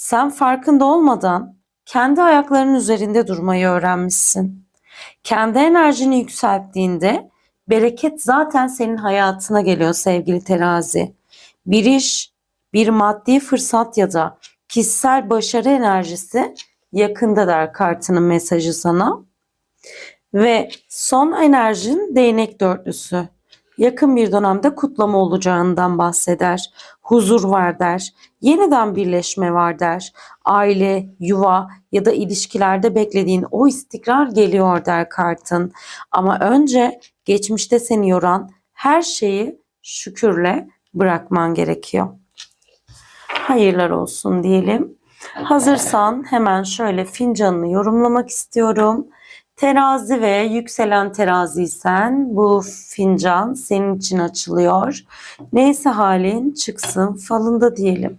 Sen farkında olmadan kendi ayaklarının üzerinde durmayı öğrenmişsin. Kendi enerjini yükselttiğinde bereket zaten senin hayatına geliyor sevgili terazi. Bir iş, bir maddi fırsat ya da kişisel başarı enerjisi yakında der kartının mesajı sana. Ve son enerjin değnek dörtlüsü. Yakın bir dönemde kutlama olacağından bahseder. Huzur var der. Yeniden birleşme var der. Aile, yuva ya da ilişkilerde beklediğin o istikrar geliyor der kartın. Ama önce geçmişte seni yoran her şeyi şükürle bırakman gerekiyor. Hayırlar olsun diyelim. Hazırsan hemen şöyle fincanını yorumlamak istiyorum. Terazi ve yükselen teraziysen bu fincan senin için açılıyor. Neyse halin çıksın falında diyelim.